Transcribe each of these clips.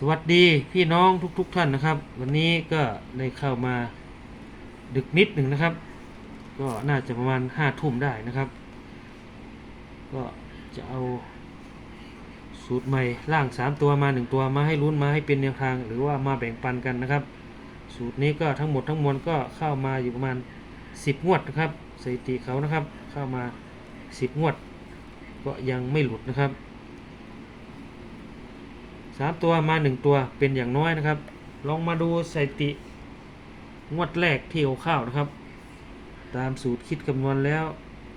สวัสดีพี่น้องทุกๆทท่านนะครับ วันนี้ก็ได้เข้ามาดึกนิดหนึ่งนะครับ ก็น่าจะประมาณห้าทุ่มได้นะครับ ก็จะเอาสูตรใหม่ล่างสามตัวมาหนึ่งตัวมาให้ลุ้นมาให้เป็นแนวทาง หรือว่ามาแบ่งปันกันนะครับ สูตรนี้ก็ทั้งหมดทั้งมวลก็เข้ามาอยู่ประมาณ10งวดนะครับสถิติเขานะครับ เข้ามา10งวด ก็ยังไม่หลุดนะครับ สามตัวมาหนึ่งตัวเป็นอย่างน้อยนะครับ ลองมาดูสถิติ งวดแรกที่เอข้าวนะครับ ตามสูตรคิดคำนวณแล้ว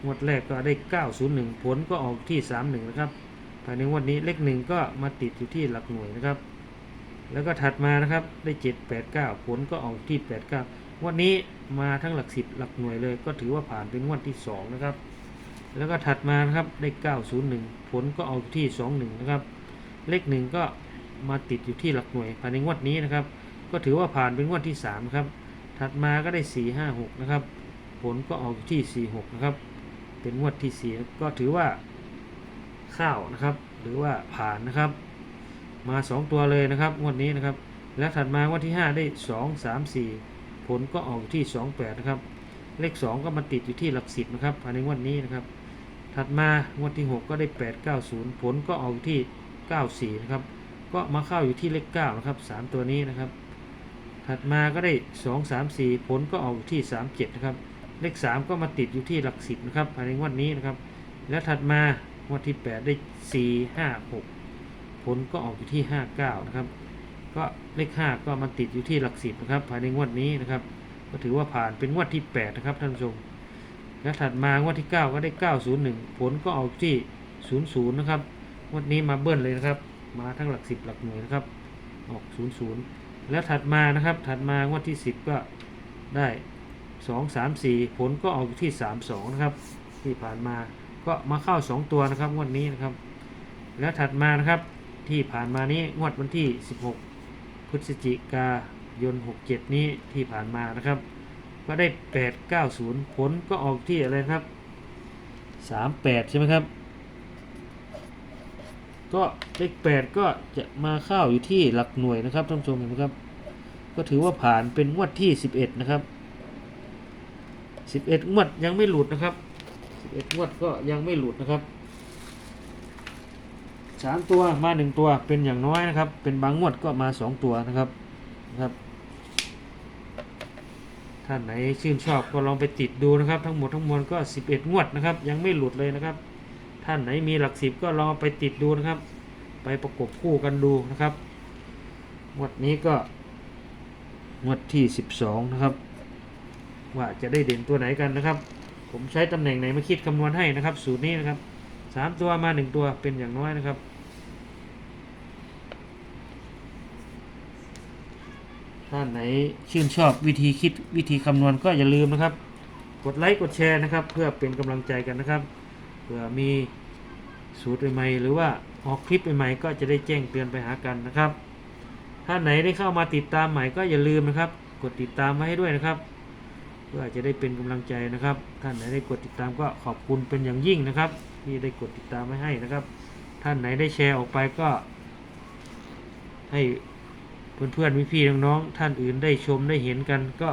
งวดแรกก็ได้ 901 ผลก็ออกที่ 31 นะครับ ภายในงวดนี้เลขหนึ่งก็มาติดอยู่ที่หลักหน่วยนะครับ แล้วก็ถัดมานะครับได้ 789 ผลก็ออกที่ 89 งวดนี้มาทั้งหลักสิบหลักหน่วยเลย ก็ถือว่าผ่านเป็นงวดที่ 2 นะครับ แล้วก็ถัดมานะครับได้ 901 ผลก็ออกที่ 21 นะครับ เลขหนึ่งก็ มาติดอยู่ที่หลักหน่วยภายในงวดนี้นะครับ ก็ถือว่าผ่านเป็นงวดที่3ครับถัดมาก็ได้ 456 นะครับ ผลก็ออกอยู่ที่ 46 นะครับ เป็นงวดที่ 4 ก็ถือว่าเข้านะครับ หรือว่าผ่านนะครับ มา 2 ตัวเลยนะครับ งวดนี้นะครับ แล้วถัดมางวดที่ 5 ได้ 2 3 4 ผลก็ออกอยู่ที่ 28 นะครับ เลข 2 ก็มาติดอยู่ที่หลักสิบนะครับภายในงวดนี้นะครับ ถัดมางวดที่ 6 ก็ได้ 8 9 0 ผลก็ออกอยู่ที่ 94 นะครับ ก็มาเข้าอยู่ที่เลข9นะครับ3ตัวนี้นะครับ ถัดมาก็ได้2 3 4ผลก็ออกอยู่ที่37นะครับ เลข3ก็มาติดอยู่ที่หลักสิบนะครับภายในวดนี้นะครับ แล้วถัดมางวดที่8ได้4 5 6ผลก็ออกอยู่ที่59นะครับ ก็เลข5ก็มาติดอยู่ที่หลักสิบนะครับ ภายในงวดนี้นะครับ ก็ถือว่าผ่านเป็นงวดที่8นะครับท่านผู้ชมแล้วถัดมางวดที่ 9 ก็ได้ 901 ผลก็ออกที่ 00 นะครับ งวดนี้มาเบิ้ลเลยนะครับ มาทั้งหลัก10หลักหน่วยนะครับ ออก00แล้วถัดมานะครับ ถัดมางวดที่10ก็ได้2 3 4ผลก็ออกอยู่ที่32นะครับ ที่ผ่านมาก็มาเข้า2ตัวนะครับงวดนี้นะครับ แล้วถัดมานะครับที่ผ่านมานี้งวดวันที่ 16 พฤศจิกายน 67 นี้ที่ผ่านมานะครับ ก็ได้ 890 ผลก็ออกที่อะไรครับ 38 ใช่ไหมครับ ก็เลข8ก็จะมาเข้าอยู่ที่หลักหน่วยนะครับท่านผู้ชมเห็นไหมครับ ก็ถือว่าผ่านเป็นงวดที่11นะครับ11งวดยังไม่หลุดนะครับ11งวดก็ยังไม่หลุดนะครับสามตัวมาหนึ่งตัวเป็นอย่างน้อยนะครับ เป็นบางงวดก็มาสองตัวนะครับนะครับท่านไหนชื่นชอบก็ลองไปติดดูนะครับ ทั้งหมดทั้งมวลก็ 11 งวดนะครับ ยังไม่หลุดเลยนะครับ ท่านไหนมีหลักสิบก็ลองไปติดดูนะครับ ไปประกบคู่กันดูนะครับงวดนี้ก็งวดที่ 12 นะครับ ว่าจะได้เด่นตัวไหนกันนะครับ ผมใช้ตำแหน่งไหนมาคิดคำนวณให้นะครับ สูตรนี้นะครับสามตัวมาหนึ่งตัวเป็นอย่างน้อยนะครับท่านไหนชื่นชอบวิธีคิดวิธีคำนวณก็อย่าลืมนะครับ กดไลค์กดแชร์นะครับ เพื่อเป็นกำลังใจกันนะครับ ผื่อมีสูตรใหม่หรือว่าออกคลิปใหม่ก็จะได้แจ้งเตือนไปหากันนะครับท่านไหนได้เข้ามาติดตามใหม่ก็อย่าลืมนะครับ กดติดตามไว้ให้ด้วยนะครับ เพื่อจะได้เป็นกำลังใจนะครับ ท่านไหนได้กดติดตามก็ขอบคุณเป็นอย่างยิ่งนะครับ ที่ได้กดติดตามไว้ให้นะครับ ท่านไหนได้แชร์ออกไปก็ ให้เพื่อนๆพี่ๆน้องๆท่านอื่นได้ชมได้เห็นกันก็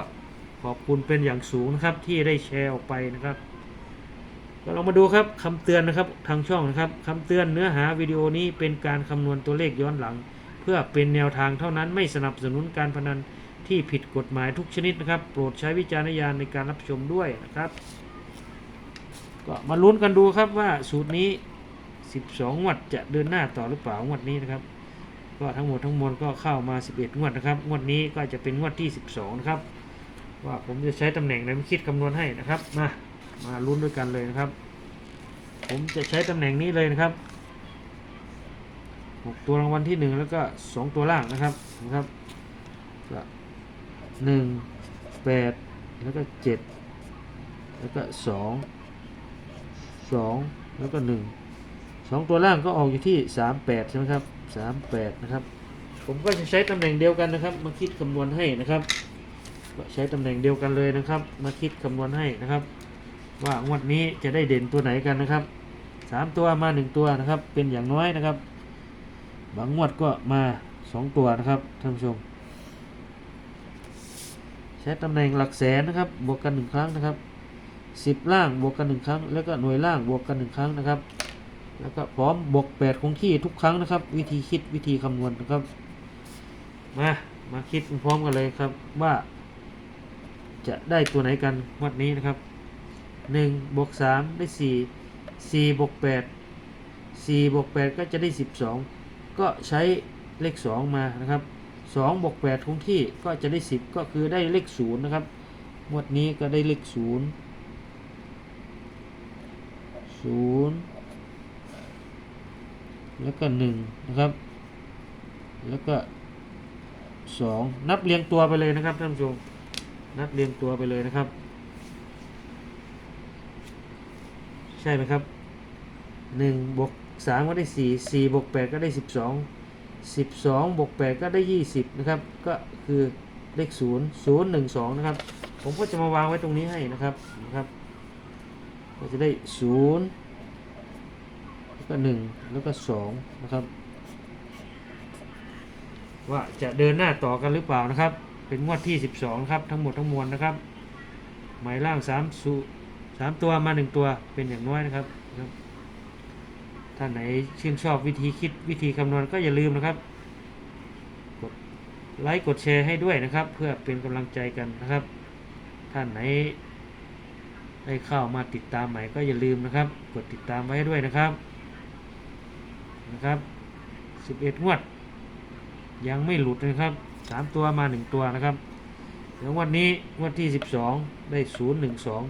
ขอบคุณเป็นอย่างสูงนะครับที่ได้แชร์ออกไปนะครับ ก็ลองมาดูครับคำเตือนนะครับทางช่องนะครับคำเตือนเนื้อหาวิดีโอนี้เป็นการคำนวณตัวเลขย้อนหลัง เพื่อเป็นแนวทางเท่านั้นไม่สนับสนุนการพนันที่ผิดกฎหมายทุกชนิดนะครับ โปรดใช้วิจารณญาณในการรับชมด้วยนะครับ ก็มาลุ้นกันดูครับว่าสูตรนี้ 12งวดจะเดินหน้าต่อหรือเปล่างวดนี้นะครับ ก็ทั้งหมดทั้งมวลก็เข้ามา 11งวดนะครับงวดนี้ก็จะเป็นงวดที่ 12นะครับว่าผมจะใช้ตำแหน่งไหนมาคิดคำนวณให้นะครับมา มาลุ้นด้วยกันเลยนะครับ ผมจะใช้ตำแหน่งนี้เลยนะครับ6ตัวรางวัลที่1แล้วก็2ตัวล่างนะครับนะครับก็1 8แล้วก็7แล้วก็2 2แล้วก็1 2ตัวล่างก็ออกอยู่ที่38ใช่ไหมครับ38นะครับ ผมก็จะใช้ตำแหน่งเดียวกันนะครับ มาคิดคำนวณให้นะครับ ใช้ตำแหน่งเดียวกันเลยนะครับ มาคิดคำนวณให้นะครับ ว่างวดนี้จะได้เด่นตัวไหนกันนะครับสามตัวมาหนึ่งตัวนะครับ เป็นอย่างน้อยนะครับ บางงวดก็มาสองตัวนะครับท่านผู้ชมใช้ตำแหน่งหลักแสนนะครับ บวกกันหนึ่งครั้งนะครับสิบล่างบวกกันหนึ่งครั้ง แล้วก็หน่วยล่างบวกกันหนึ่งครั้งนะครับ แล้วก็พร้อมบวกแปดคงที่ทุกครั้งนะครับ วิธีคิดวิธีคำนวณนะครับ มามาคิดพร้อมกันเลยครับว่าจะได้ตัวไหนกันงวัดนี้นะครับ หนึ่งบวกสามได้สี่สี่บวกแปดสี่บวกแปดก็จะได้สิบสองก็ใช้เลขสองมานะครับสองบวกแปดคงที่ก็จะได้สิบก็คือได้เลขศูนย์นะครับงวดนี้ก็ได้เลขศูนย์ศูนย์แล้วก็หนึ่งนะครับ แล้วก็สองนับเรียงตัวไปเลยนะครับท่านผู้ชมนับเรียงตัวไปเลยนะครับ ใช่ไหมครับหนึ่งบวกสามก็ได้สี่สี่บวกแปดก็ได้สิบสองสิบสองบวกแปดก็ได้ยี่สิบนะครับ ก็คือเลขศูนย์ศูนย์หนึ่งสองนะครับ ผมก็จะมาวางไว้ตรงนี้ให้นะครับนะครับก็จะได้ศูนย์แล้วก็หนึ่งแล้วก็สองนะครับ ว่าจะเดินหน้าต่อกันหรือเปล่านะครับ เป็นงวดที่ 12 ครับ ทั้งหมดทั้งมวลนะครับ หมายล่าง3สู สามตัวมา1ตัวเป็นอย่างน้อยนะครับท่านไหนชื่นชอบวิธีคิดวิธีคำนวณก็อย่าลืมนะครับ กดไลค์กดแชร์ให้ด้วยนะครับ เพื่อเป็นกำลังใจกันนะครับ ท่านไหนได้เข้ามาติดตามใหม่ก็อย่าลืมนะครับ กดติดตามไว้ด้วยนะครับนะครับ11งวด ยังไม่หลุดนะครับสามตัวมาหนึ่งตัวนะครับเดี๋ยววันนี้งวันที่สิบสองได้ศูนย์หนึ่งสอง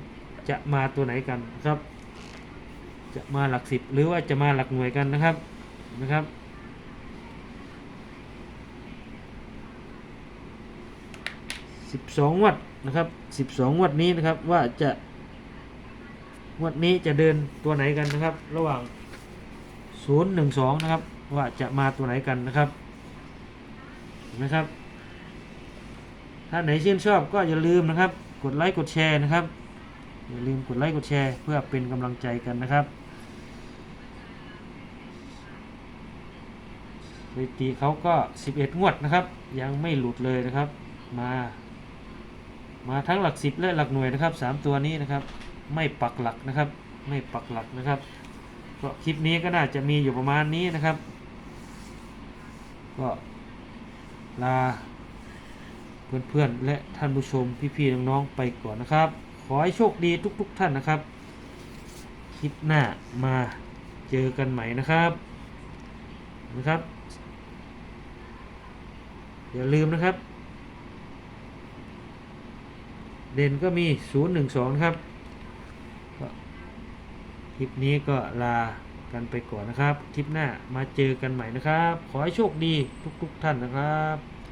จะมาตัวไหนกันนะครับ จะมาหลักสิบหรือว่าจะมาหลักหน่วยกันนะครับนะครับสิบสองวัดนะครับสิบสองวัดนี้นะครับว่าจะวัดนี้จะเดินตัวไหนกันนะครับ ระหว่างศูนย์หนึ่งสองนะครับ ว่าจะมาตัวไหนกันนะครับนะครับ ถ้าไหนชื่นชอบก็อย่าลืมนะครับ กดไลค์กดแชร์นะครับ อย่าลืมกดไลค์กดแชร์ เพื่อเป็นกำลังใจกันนะครับสถิติเขาก็ 11 งวดนะครับ ยังไม่หลุดเลยนะครับ มา มาทั้งหลักสิบและหลักหน่วยนะครับ 3 ตัวนี้นะครับ ไม่ปักหลักนะครับ ไม่ปักหลักนะครับก็คลิปนี้ก็น่าจะมีอยู่ประมาณนี้นะครับ ก็ลาเพื่อนๆและท่านผู้ชมพี่ๆน้องๆไปก่อนนะครับ ขอให้โชคดีทุกๆท่านนะครับ คลิปหน้ามาเจอกันใหม่นะครับนะครับ อย่าลืมนะครับ เด่นก็มี 012 ครับคลิปนี้ก็ลากันไปก่อนนะครับ คลิปหน้ามาเจอกันใหม่นะครับ ขอให้โชคดีทุกๆท่านนะครับ